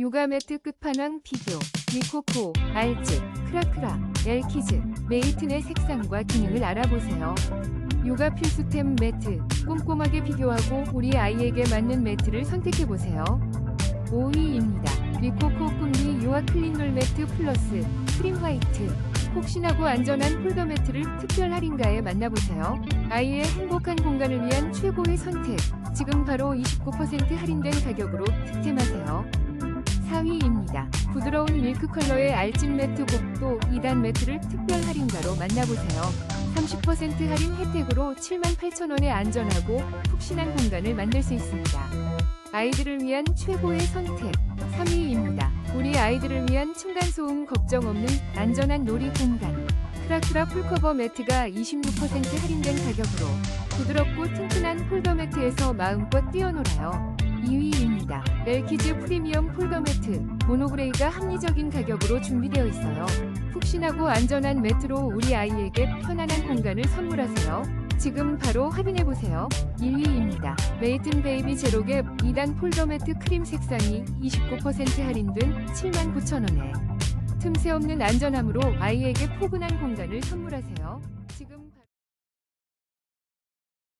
요가 매트 끝판왕 비교, 리코코, 알즈, 크라크라, 엘키즈, 메이튼의 색상과 기능을 알아보세요. 요가 필수템 매트, 꼼꼼하게 비교하고 우리 아이에게 맞는 매트를 선택해보세요. 5위입니다. 리코코 꿈비 요아 클린롤 매트 플러스 크림 화이트 폭신하고 안전한 폴더 매트를 특별 할인가에 만나보세요. 아이의 행복한 공간을 위한 최고의 선택. 지금 바로 29% 할인된 가격으로 득템하세요. 밀크 컬러의 알진 매트 곡도 2단 매트를 특별 할인가로 만나보세요. 30% 할인 혜택으로 78,000원에 안전하고 푹신한 공간을 만들 수 있습니다. 아이들을 위한 최고의 선택 3위입니다. 우리 아이들을 위한 층간소음 걱정 없는 안전한 놀이 공간 크라크라 풀커버 매트가 26% 할인된 가격으로 부드럽고 튼튼한 폴더 매트에서 마음껏 뛰어놀아요. 2위입니다. 멜키즈 프리미엄 폴더 매트 모노그레이가 합리적인 가격으로 준비되어 있어요. 푹신하고 안전한 매트로 우리 아이에게 편안한 공간을 선물하세요. 지금 바로 확인해보세요. 1위입니다. 메이튼 베이비 제로갭 2단 폴더 매트 크림 색상이 29% 할인된 79,000원에 틈새 없는 안전함으로 아이에게 포근한 공간을 선물하세요.